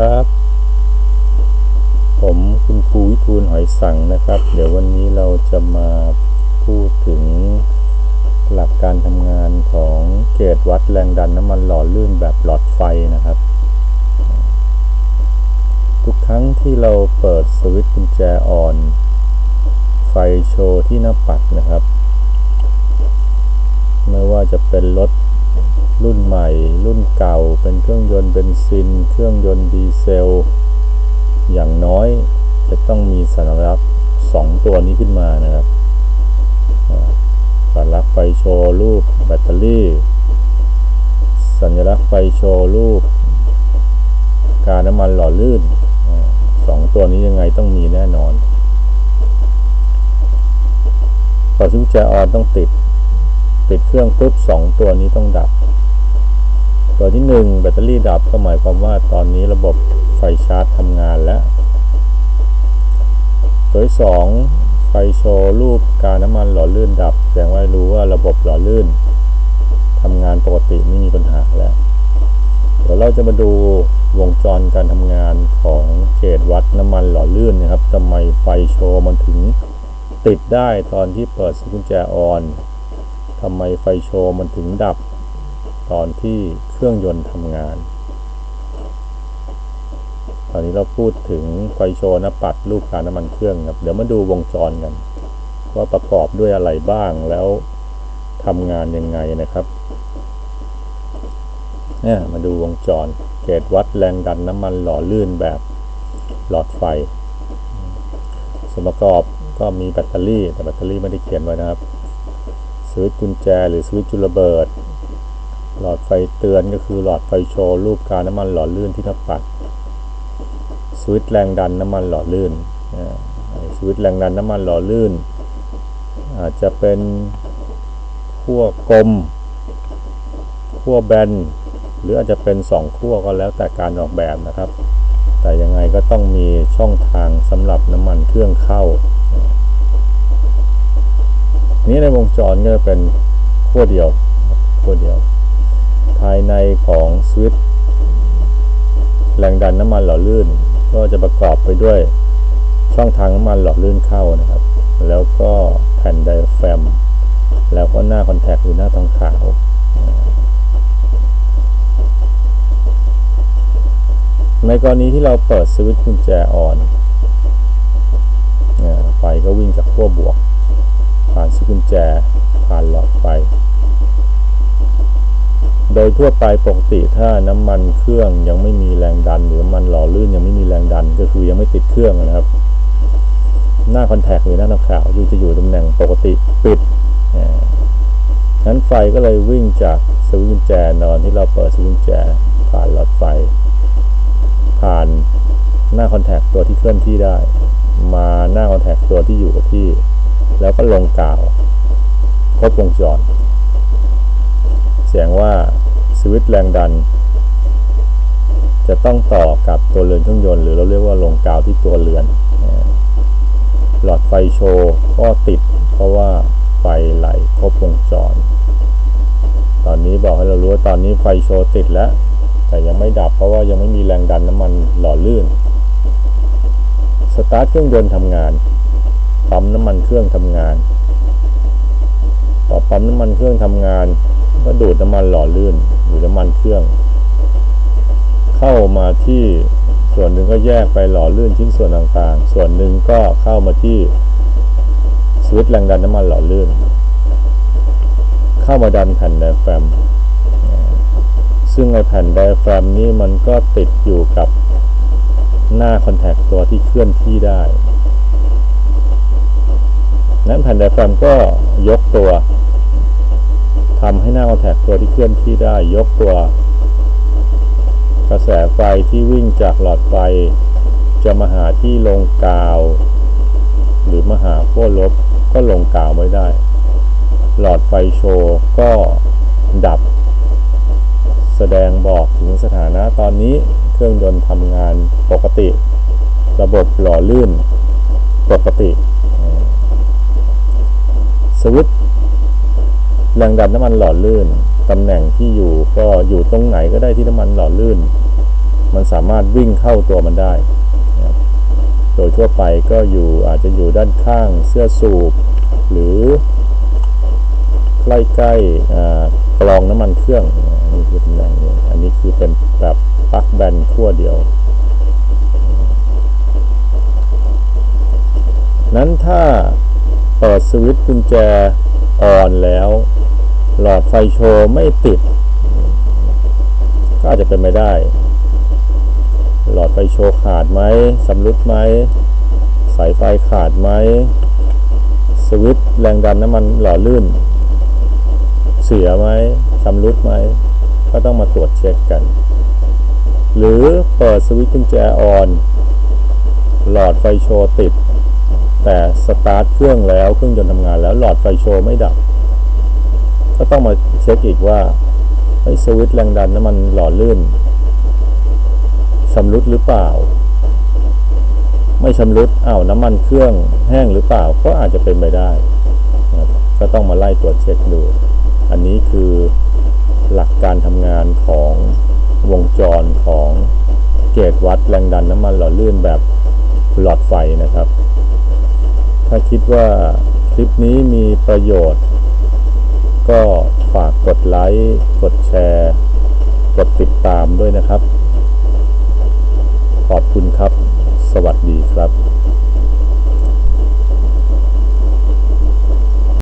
ครับ ผมคุณครูวิทูลหอยสังนะครับ เดี๋ยววันนี้เราจะมาพูดถึงหลักการทำงานของเกจวัดแรงดันน้ำมันหล่อลื่นแบบหลอดไฟนะครับ ทุกครั้งที่เราเปิดสวิตช์กุญแจออน ไฟโชว์ที่หน้าปัดนะครับ ไม่ว่าจะเป็นรถ รุ่นใหม่ รุ่นเก่าเป็นเครื่องยนต์เบนซิน เครื่องยนต์ดีเซล อย่างน้อยจะต้องมีสัญลักษณ์สองตัวนี้ขึ้นมานะครับสัญลักษณ์ไฟโชว์รูปแบตเตอรี่ สัญลักษณ์ไฟโชว์รูป การน้ำมันหล่อลื่นสองตัวนี้ยังไงต้องมีแน่นอนพอชิ้นแจออนต้องติด ติดเครื่องปุ๊บสองตัวนี้ต้องดับ หนึ่งแบตเตอรี่ดับก็หมายความว่าตอนนี้ระบบไฟชาร์จทำงานแล้ว ตัวที่สองไฟโชว์รูปการน้ำมันหล่อลื่นดับ แสดงว่ารู้ว่าระบบหล่อลื่นทำงานปกติไม่มีปัญหาแล้ว เดี๋ยวเราจะมาดูวงจรการทำงานของเกจวัดน้ำมันหล่อลื่นนะครับทำไมไฟโชว์มันถึงติดได้ตอนที่เปิดสวิตช์กุญแจออนทำไมไฟโชว์มันถึงดับ ตอนที่เครื่องยนต์ทำงาน ตอนนี้เราพูดถึงไฟโชว์น้าปัดรูปการน้ำมันเครื่องครับ เดี๋ยวมาดูวงจรกัน ว่าประกอบด้วยอะไรบ้างแล้วทำงานยังไงนะครับเนี่ยมาดูวงจร เกจวัดแรงดันน้ำมันหล่อลื่นแบบหลอดไฟส่วนประกอบก็มีแบตเตอรี่แต่แบตเตอรี่ไม่ได้เขียนไว้นะครับสวิตช์กุญแจหรือสวิตช์จุลระเบิด หลอดไฟเตือนก็คือหลอดไฟโชว์รูปการน้ำมันหล่อลื่นที่หน้าปัดสวิตช์แรงดันน้ำมันหล่อลื่นอ่าสวิตช์แรงดันน้ำมันหล่อลื่น อาจจะเป็นขั้วกลมขั้วแบนหรืออาจจะเป็นสองขั้วก็แล้วแต่การออกแบบนะครับ แต่ยังไงก็ต้องมีช่องทางสำหรับน้ำมันเครื่องเข้า นี้ในวงจรก็จะเป็นขั้วเดียวขั้วเดียว ภายในของสวิตช์แรงดันน้ำมันหล่อลื่น ก็จะประกอบไปด้วยช่องทางน้ำมันหล่อลื่นเข้านะครับ แล้วก็แผ่นไดอะแฟม แล้วก็หน้าคอนแทคหรือหน้าทองขาวในกรณีที่เราเปิดสวิตช์กุญแจอ่อนไฟก็วิ่งจากขั้วบวก ผ่านสวิตช์กุญแจ ผ่านหลอดไฟ โดยทั่วไปปกติถ้าน้ำมันเครื่องยังไม่มีแรงดัน หรือน้ำมันหล่อลื่นยังไม่มีแรงดัน ก็คือยังไม่ติดเครื่องนะครับ หน้าคอนแทคหรือหน้าตาขาวอยู่จะอยู่ตำแหน่งปกติปิดนั้นไฟก็เลยวิ่งจากสวิตช์กุญแจนอนที่เราเปิดสวิตช์กุญแจผ่านหลอดไฟ ผ่านหน้าคอนแทคตัวที่เคลื่อนที่ได้ มาหน้าคอนแทคตัวที่อยู่กับที่ แล้วก็ลงกาวครบวงจรเสียงว่า สวิตช์แรงดัน จะต้องต่อกับตัวเรือนเครื่องยนต์หรือเราเรียกว่าลงกาวที่ตัวเรือน หลอดไฟโชว์ก็ติด เพราะว่าไฟไหลครบวงจร ตอนนี้บอกให้เรารู้ว่าตอนนี้ไฟโชว์ติดแล้ว แต่ยังไม่ดับเพราะว่ายังไม่มีแรงดันน้ำมันหล่อลื่น สตาร์ทเครื่องยนต์ทำงาน ปั๊มน้ำมันเครื่องทำงานพอปั๊มน้ำมันเครื่องทำงาน ก็ดูดน้ำมันหล่อลื่นหรือน้ำมันเครื่อง เข้ามาที่ส่วนหนึ่งก็แยกไปหล่อลื่นชิ้นส่วนต่างๆ ส่วนหนึ่งก็เข้ามาที่สวิตช์แรงดันน้ำมันหล่อลื่น เข้ามาดันแผ่นไดแฟมซึ่งไอแผ่นไดแฟมนี้มันก็ติดอยู่กับหน้าคอนแทคตัวที่เคลื่อนที่ได้นั้นแผ่นไดแฟมก็ยกตัว ทำให้หน้าคอนแทคตัวที่เคลื่อนที่ได้ยกตัว กระแสไฟที่วิ่งจากหลอดไฟ จะมาหาที่ลงกาว หรือมาหาขั้วลบก็ลงกาวไม่ได้ หลอดไฟโชว์ก็ดับ แสดงบอกถึงสถานะตอนนี้เครื่องยนต์ทำงานปกติ ระบบหล่อลื่นปกติสวิตช์ แรงดันน้ำมันหล่อลื่นตำแหน่งที่อยู่ก็อยู่ตรงไหนก็ได้ที่น้ำมันหล่อลื่น มันสามารถวิ่งเข้าตัวมันได้ โดยทั่วไปก็อยู่อาจจะอยู่ด้านข้างเสื้อสูบ หรือใกล้ๆอ่ากรองน้ำมันเครื่องนนี่คือตำแหน่งนี้อันนี้คือเป็นแบบปลั๊กแบนขั้วเดียว นั้นถ้าเปิดสวิตช์กุญแจออนแล้ว หลอดไฟโชว์ไม่ติด ก็อาจจะเป็นไม่ได้ หลอดไฟโชว์ขาดไหมสำรุดไหมสายไฟขาดไหมสวิตช์แรงดันน้ำมันหล่อลื่น เสียไหมชำรุดไหม ก็ต้องมาตรวจเช็คกัน หรือเปิดสวิตช์กุญแจออน หลอดไฟโชว์ติด แต่สตาร์ทเครื่องแล้วเครื่องยนต์ทำงานแล้วหลอดไฟโชว์ไม่ดับ ก็ต้องมาเช็คอีกว่าไอ้สวิตช์แรงดันน้ำมันหล่อลื่นชำรุดหรือเปล่า ไม่ชำรุดอ้าวน้ำมันเครื่องแห้งหรือเปล่า ก็อาจจะเป็นไปได้นะก็ต้องมาไล่ตรวจเช็คดู อันนี้คือหลักการทำงานของวงจรของเกจวัดแรงดันน้ำมันหล่อลื่นแบบหลอดไฟนะครับ ถ้าคิดว่าคลิปนี้มีประโยชน์ ก็ฝากกดไลค์ กดแชร์ กดติดตามด้วยนะครับ ขอบคุณครับ สวัสดีครับ